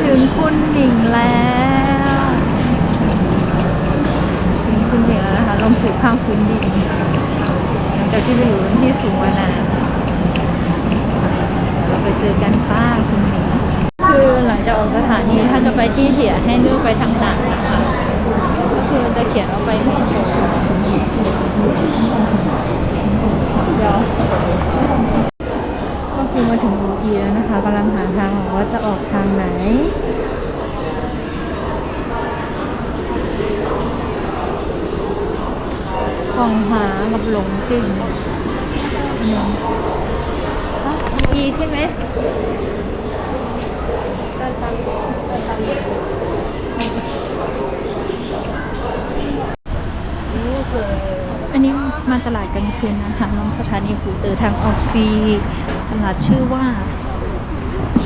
ถึงคุณหนิงแล้วถึงคุณหนิงแล้วนะคะลงสู่ข้างพื้นดินหลังจากที่ไปอยู่ที่สูงมานานเราไปเจอกันป้าคุณหนิงคือหลังจากออกสถานีถ้าจะไปที่เหียให้เลือกไปทางหนักนะคะก็คือจะเขียนเอาไปเมโทรเดี๋ยว คือมาถึงรูอีแล้วนะคะกำลังหาทางว่าจะออกทางไหนกองหากับหลงจริงอืมอะอีใช่ไหมเดินตามเดินตาม อันนี้มาตลาดกลางคืนนะคะลงสถานีหูเตอทางออกซี ตลาดชื่อว่า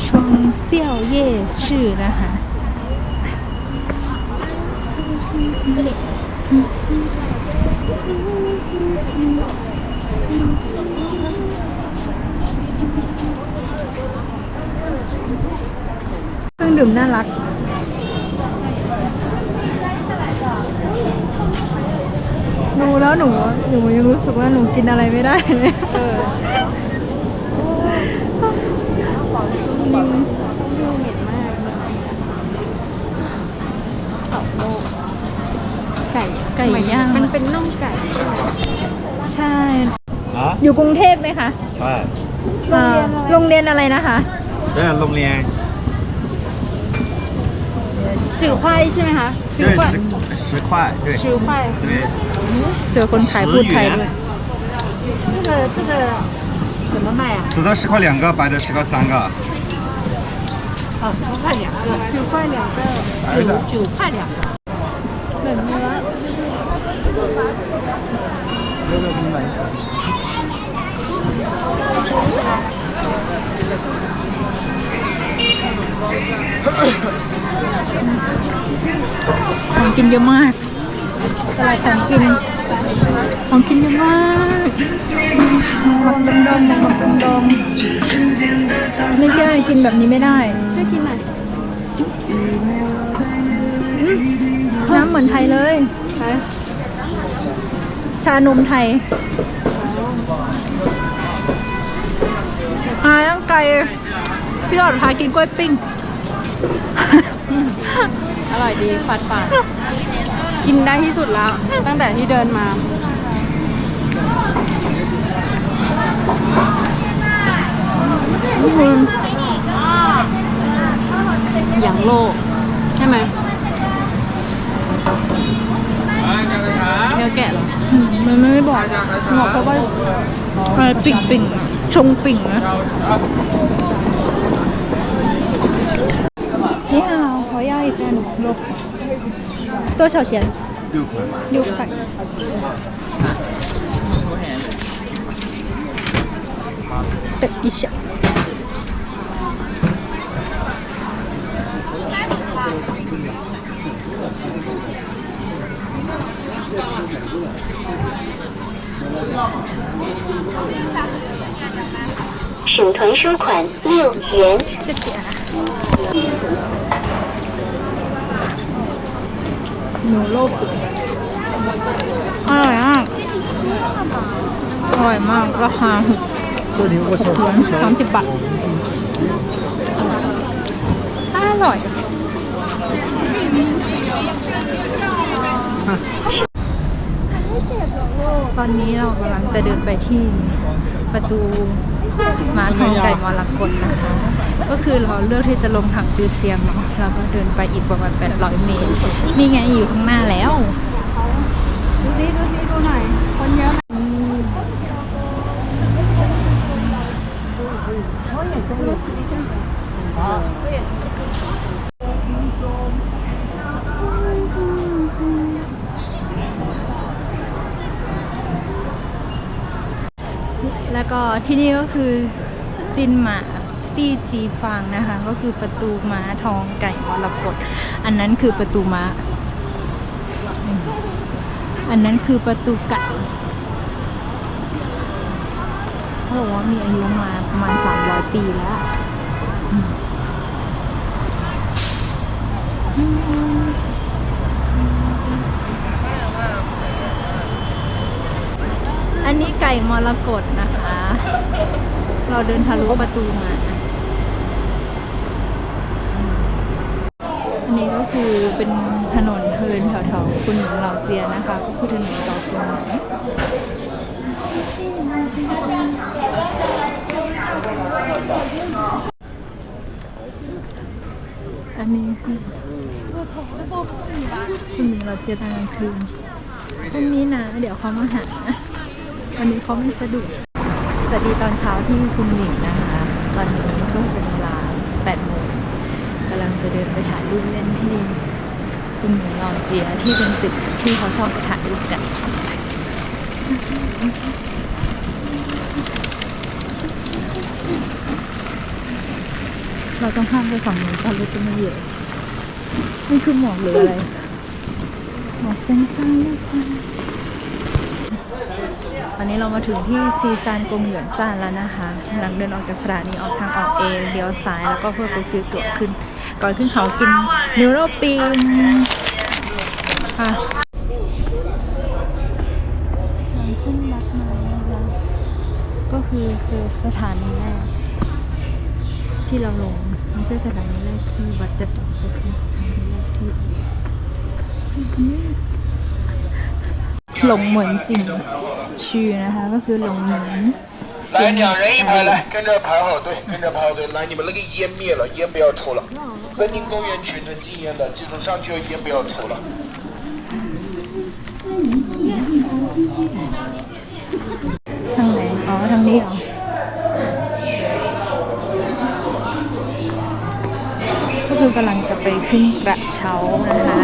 ชวงเซี่ยวเย่ชื่อนะคะเครื่องดื่มน่ารัก ดูแล้ว หนู หนูยังรู้สึกว่าหนูกินอะไรไม่ได้เลย นิวไก่ ไก่ย่าง มันเป็นน่องไก่ ใช่ 啊， อยู่กรุงเทพไหมคะ 哎， อ่าโรงเรียนอะไรนะคะ 对，龙莲， สื่อควายใช่ไหมคะสื่อ 对， ควาย 十十块，对 สื่อควาย 对， เจอคนขายพูดไทยด้วย 这个这个怎么卖啊？紫的十块两个，白的十块三个。哦，十块两个，九块两个，九九块两个。 เหมือนเนื้อของกินเยอะมาก ตลาดของกิน ของกินเยอะมากหมักดมดมหมักดมดมไม่ได้กินแบบนี้ไม่ได้ช่วยกินหน่อยน้ำเหมือนไทยเลยใช่ชานมไทยอาย่างไก่พี่ออดพากินกล้วยปิ้ง อร่อยดีฝาดฝาด กินได้ที่สุดแล้ว ตั้งแต่ที่เดินมา อย่างโลก ใช่ไหมเนื้อแกะเหรอ มันไม่บอกบอกแค่ว่าอะไรปิ่งปิ่งอะชงปิ่งนะนี่ฮาวขอย่าอีกอันโลก 多少钱？六块。六块。对一下。省团收款六元，谢谢。 หนูโลกุอร่อยมากอร่อยมากราคาหกหกหยวนสามสิบบาทอร่อยตอนนี้เรากำลังจะเดินไปที่ประตูมาทองไก่มรกตนะคะ ก็คือเราเลือกที่จะลงถังจือเซียงเนาะแล้วก็เดินไปอีกประมาณ 800 เมตร นี่ไงอยู่ข้างหน้าแล้ว ดูซิดูซิดูหน่อย คนเยอะไหมแล้วก็ที่นี่ก็คือจินหมา ปี้จีฟังนะคะ ก็คือประตูม้าทองไก่มรกตอันนั้นคือประตูม้า อันนั้นคือประตูไก่เขาบอกว่ามีอายุมาประมาณสามร้อยปีแล้วอันนี้ไก่มรกตนะคะ เราเดินทะลุประตูมา อันนี้ก็คือเป็นถนนเทินแถวๆคุณหนูเหล่าเจียนะคะ ก็คือถนนเก่าคุณหนูอันนี้คือคุณหนูเหล่าเจียตอนกลางคืนพรุ่งนี้นะ เดี๋ยวเขามาหาวันนี้เขาไม่สะดวกสวัสดีตอนเช้าที่คุณหมิงนะคะ ตอนนี้ก็เป็นเวลา8โมง จะเดินไปถ่ายรูปเล่นที่คุณหมิงลองเจียที่เป็นตึกที่เขาชอบไปถ่ายรูปกันเราต้องข้ามไปฝั่งนู้นตอนรถจะไม่เยอะนี่คือหมอกหรืออะไรหมอกจังจังเลยค่ะตอนนี้เรามาถึงที่ซีซานกงหยวนจานแล้วนะคะ หลังเดินออกจากสถานีออกทางออกเองเลี้ยวซ้ายแล้วก็เพื่อไปซื้อตั๋วขึ้น ก่อนขึ้นเขากินนิวโรปิงค่ะทางขึ้นบัสมานะคะก็คือเจอสถานีแรก ที่เราลงไม่ใช่สถานีแรกที่วัดจะตกแต่เป็นสถานีแรกที่ หลงเหมือนจริงชื่อนะคะ ก็คือหลงเหมือน 来，两人一排，来，跟着排好队，跟着排好队。来，你们那个烟灭了，烟不要抽了。 森林公园全程禁烟的，记住上去了烟不要抽了。 ทางไหน อ๋อ ทางนี้เหรอ ก็คือกำลังจะไปขึ้นกระเช้านะคะ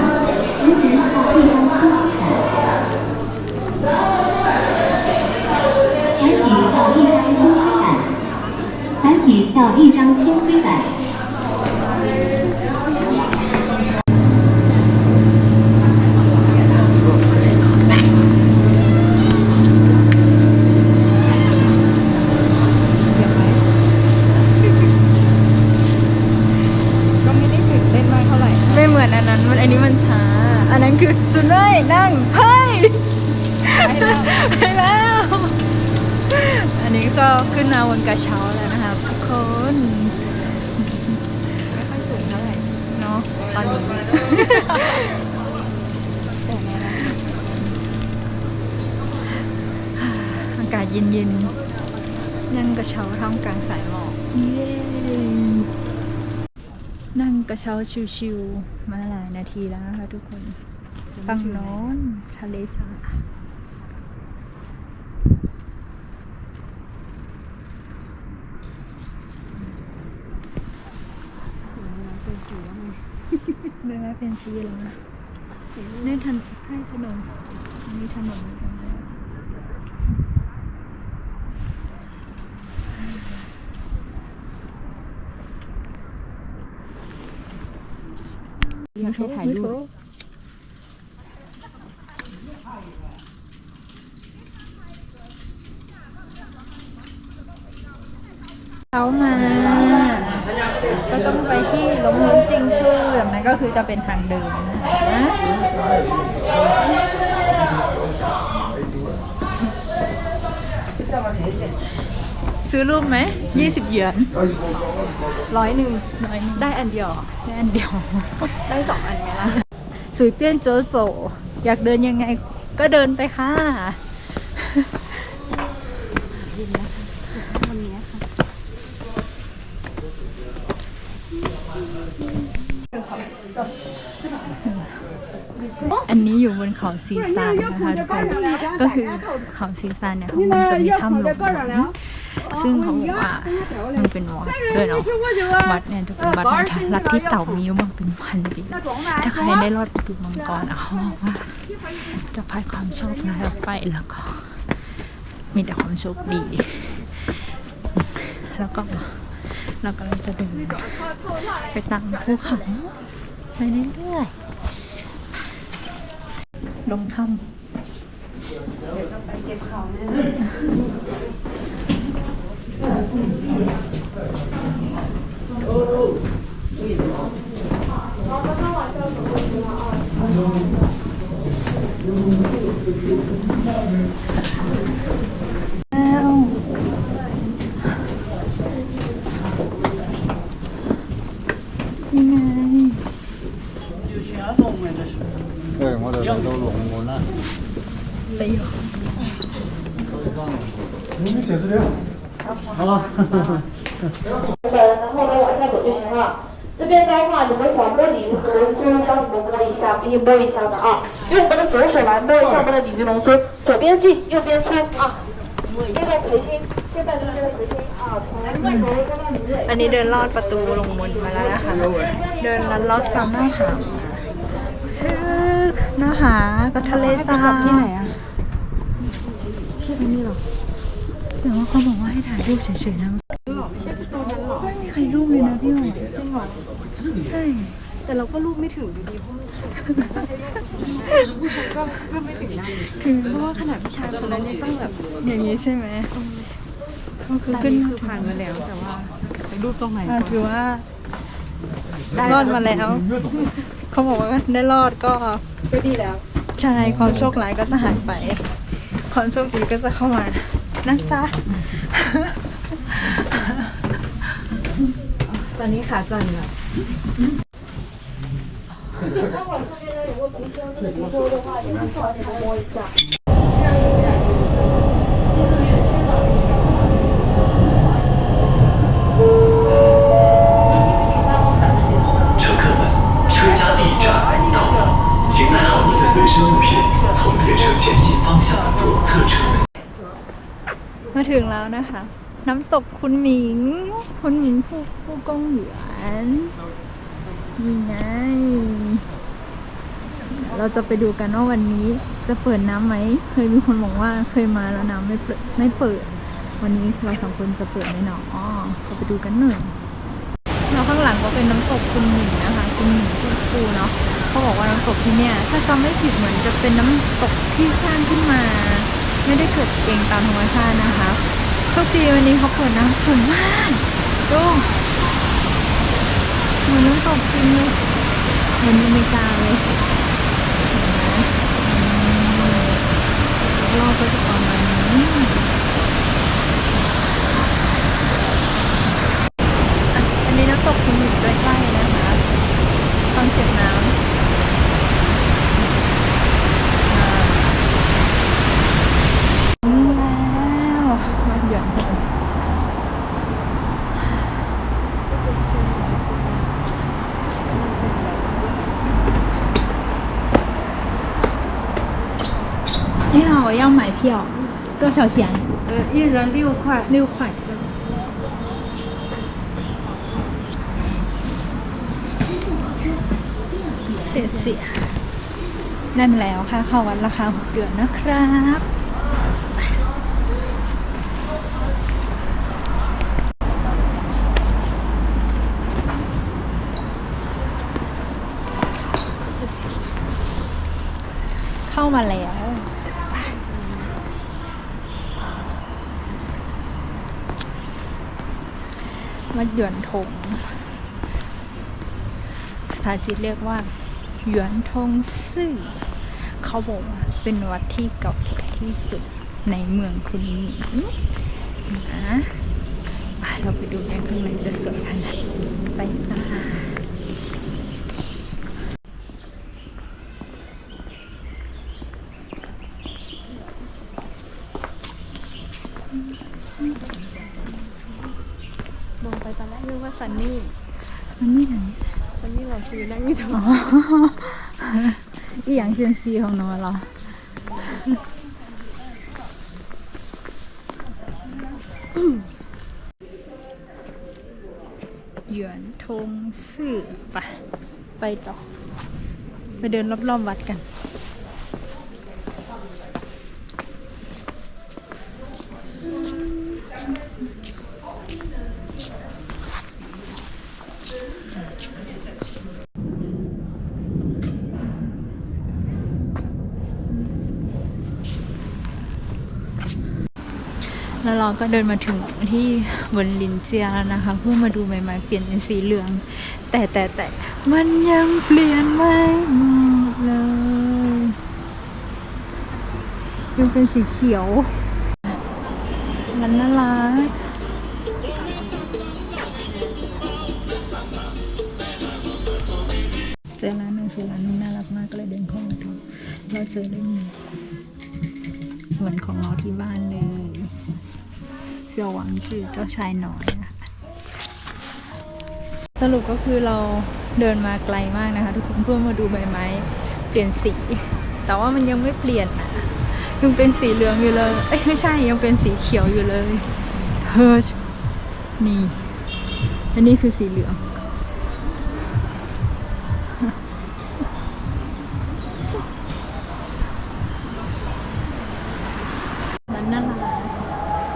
繁体叫一张轻飞板。 ตอนนี้แต่แน่นะอากาศเย็นๆ นั่งกระเช้าท่ามกลางสายหมอกเย้นั่งกระเช้าชิวๆมาหลายนาทีแล้วนะคะทุกคนฝั่งโน้นทะเลสาบ เดินมาเป็นสีแล้วนะนี่ถนนให้ถนนมีถนนยู่ตรงนี้อยากให้ถ่ายรูปเขามา ก็ต้องไปที่ลงลุงจริงชื่อแบบนั้นก็ คือจะเป็นทางเดินนะซื้อรูปไหมยี่สิบหยวนร้อยหนึ่งน้อยหนึ่งได้อันเดียวแค่อันเดียว ได้สองอันไหมล่ะสุยเปี้ยนโจโจ อยากเดินยังไงก็เดินไปค่ะ อันนี้อยู่บนเขาซีซานนะคะทุกคนก็คือเขาซีซานเนี่ยเขามันจะมีถ้ำหลงหลงซึ่งเขาบอกว่ามันเป็นวัดด้วยเนาะวัดเนี่ยจะเป็นวัดในลัทธิเต่ามีอยู่มาเป็นพันปีถ้าใครได้รอดประตูมังกรอะเขาบอกว่าจะพัดความโชคร้ายออกไปแล้วก็ มีแต่ความโชคดี แล้วก็เรากำลังจะเดินไปตามภูเขา ไปเรื่อยๆลงถ้ำไปเจ็บเข่าแน่เลย 拢我那。 ประโยค 然后呢往下走就行了。这边的话，你们小摸鲤鱼和龙珠，教你们摸一下，给你摸一下的啊。用我们的左手来摸一下我们的鲤鱼龙珠，左边进，右边出啊。这个培心，现在就是这个培心啊，从外头到到里面。 อันนี้เดินลอดประตูลงมนมาแล้วนะคะ เดินลัดลอดตามหน้าผาชื่อห น้าผากับทะเลทรายจับที่ไหนอะใช่ตรงนี้หรอ แต่ว่าเขาบอกว่าให้ถ่ายรูปเฉยๆนะไม่มีใครรูปเลยนะพี่หอจริงหรอใช่ แต่เราก็รูปไม่ถึงอยู่ดีเพราะก็ก็ไม่ถึงนะคือเพราะว่าขนาดผู้ชายคนนั้นยังต้องแบบอย่างนี้ใช่ไหมก็คือตอนขึ้นนี้คือผ่านมาแล้วแต่ว่าไปรูปตรงไหนอ่าก่อนถือว่ารอดมาแล้ว เขาบอกว่าได้รอดก็ ก็ดีแล้ว ใช่ ความโชคร้ายก็จะหายไป ความโชคดีก็จะเข้ามานะจ๊ะ ตอนนี้ขาสั่นอ่ะ 待会儿顺便呢有个培生，这个皮肤的话也是好好摸一 แล้วนะคะ น้ำตกคุณหมิง คุณหมิงผู้ผู้กงหยวนนี่ไงเราจะไปดูกันว่าวันนี้จะเปิดน้ำไหม เคยมีคนบอกว่าเคยมาแล้วน้ำไม่เปิดไม่เปิด วันนี้เราสองคนจะเปิดไหมเนาะอ๋อเราไปดูกันหน่อยแล้วข้างหลังก็เป็นน้ำตกคุณหมิงนะคะคุณหมิงคุณครูเนาะเขาบอกว่าน้ำตกที่เนี่ย ถ้าจำไม่ผิดเหมือนจะเป็นน้ำตกที่สร้างขึ้นมา ไม่ได้เกิดเองตามธรรมชาตินะคะ โชคดีวันนี้เขาเปิดน้ำสวยมากดูเหมือนน้ำตกจริงเลยเหมือนอเมริกาเลยเห็นไหมอืมรอบก็จะประมาณนี้อันนี้น้ำตกคุณอยู่ใกล้ๆนะ 票，多少钱？呃，一人六块。六块。เสียเสียนั่นแล้วค่ะเข้าวัดราคาหกเดือนนะครับ เข้ามาแล้ว วัดหยวนทงภาษาจีนเรียกว่าหยวนทงซื่อ เขาบอกว่าเป็นวัดที่เก่าแก่ที่สุดในเมืองคุนหมิงนะอะเราไปดูกันข้างในจะสวยขนาดไหนไปจ้า มองไป ตอนแรกนึกว่าซันนี่มันนี่ไหนซันนี่บอกคือนั่งอยู่ตรงอ๋ออีหยังเซียนซีของน้องเหรอหยวนทงซื่อไปไปต่อ ไปเดินรอบๆวัดกัน แล้วเราก็เดินมาถึงที่บนลินเจียแล้วนะคะเพื่อมาดูใบไม้เปลี่ยนเป็นสีเหลือง แต่แต่แต่มันยังเปลี่ยนไม่หมดเลยยังเป็นสีเขียวมันน่ารักเจอร้านหนึ่งคือร้านนึงน่ารักมากก็เลยเดินเข้ามาดูเราเจอเรื่องนี้เหมือนของเราที่บ้านเลย เสี่ยวหวังจือเจ้าชายน้อยนะคะสรุปก็คือเราเดินมาไกลมากนะคะ ทุกคนเพื่อมาดูใบไม้ เปลี่ยนสี แต่ว่ามันยังไม่เปลี่ยนนะยังเป็นสีเหลืองอยู่เลยเอ้ยไม่ใช่ยังเป็นสีเขียวอยู่เลยเฮ้ยนี่ อันนี้คือสีเหลือง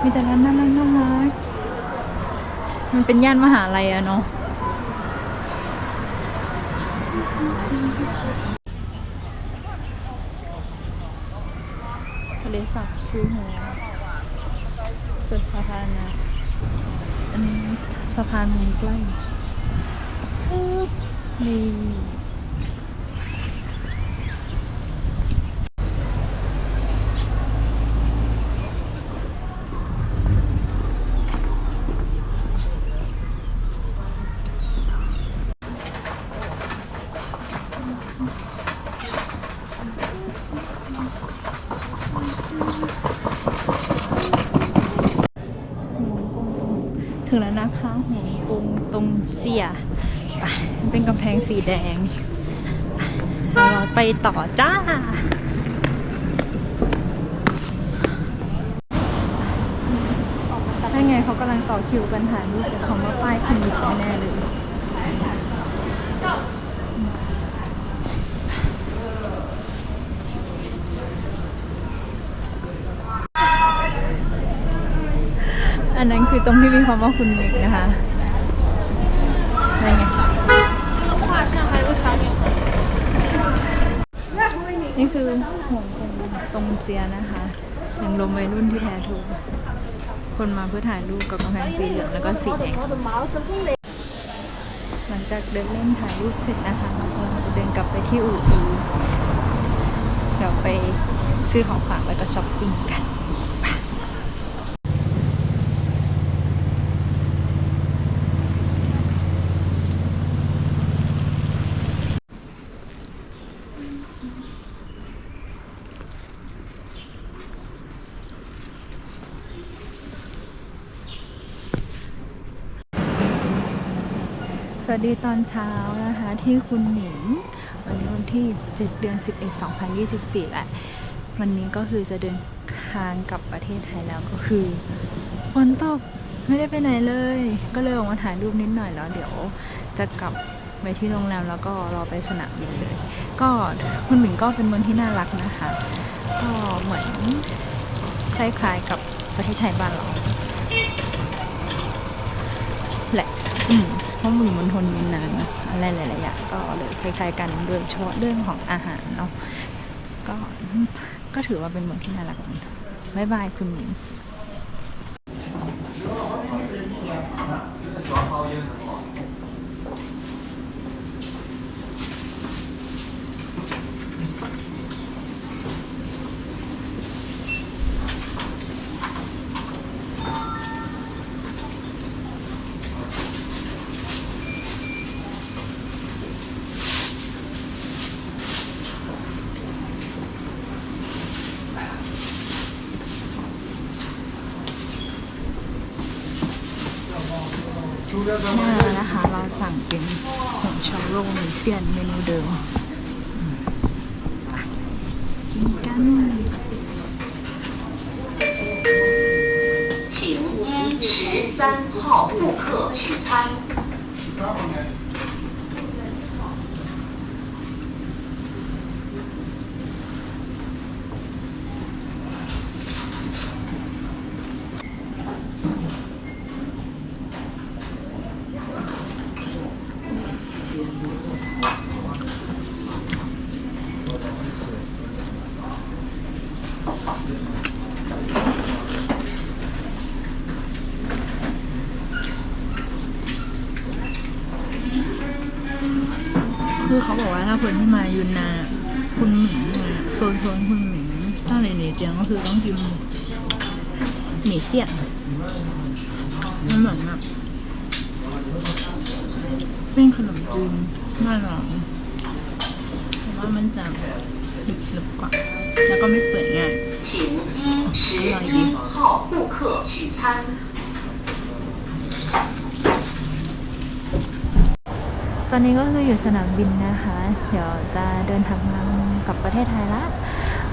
มีแต่ร้านน่ารักน่ารักมันเป็นย่านมหาลัยอะเนาะทะเลสาบชูหัวสวนสาธารณะอันนี้สะพานมุมใกล้นี่ ถึงแล้วนะคะหงกงตรงเสียไปมันเป็นกำแพง สีแดงไปเราไปต่อจ้า ถ้าไงเขากำลังต่อคิวกันถ่ายรูปแต่เขาว่าป้ายคลินิกแน่เลยอันนั้นคือตรงที่มีคำว่าคุณมิกนะคะอะไรไง นี่วงกงตรงเจียนะคะยังลมวัยรุ่นที่แท้ถูก คนมาเพื่อถ่ายรูปกับกำแพงสีเหลืองแล้วก็สีแดงหลังจากเดินเล่นถ่ายรูปเสร็จนะคะเราจะเดินกลับไปที่อู่อีเดี๋ยวไปซื้อของฝากแล้วก็ช้อปปิ้งกัน วัสดีตอนเช้านะคะที่คุณหนิงวันนี้วันที่ 7 เดือน 11 2024แหละวันนี้ก็คือจะเดินทางกลับประเทศไทยแล้วก็คือฝนตกไม่ได้ไปไหนเลย ก็เลยออกมาถ่ายรูปนิดหน่อยแล้วเดี๋ยวจะกลับไปที่โรงแรมแล้วก็รอไปสนามบินเลย ก็คุณหมิงก็เป็นเมืองที่น่ารักนะคะ ก็เหมือนคล้ายๆกับประเทศไทยบ้านเราแหละ อืม ราะมันอยู่บนทนมินนานนะอะไรหลายๆอย่างก็เลยคล้ายๆกันโดยเฉพาะเรื่องของอาหารเนาะก็ก็ถือว่าเป็นเมืองที่น่ารักเหมือนกันบ๊ายบายคุณหมิงลมิเซียนเมนูเดิมอืมไปกินกัน 请一十三号顾客取餐。 คือเขาบอกว่าถ้าคนที่มายุนนาคุณหมิงโซนโซนคุณหมิงถ้าเหน่เจียงก็คือต้องกินหมี่เสี่ยงมันเหมือนแบบเป็นขนมจีนน่ารักว่ามันจะหนึบหนึบกว่าแล้วก็ไม่เปื่อยง่ายอร่อยดี อนนี้ก็คืออยู่สนามบินนะคะ เดี๋ยวจะเดินทางกลับประเทศไทยละ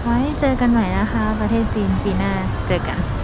ไว้เจอกันใหม่นะคะ ประเทศจีนปีหน้าเจอกัน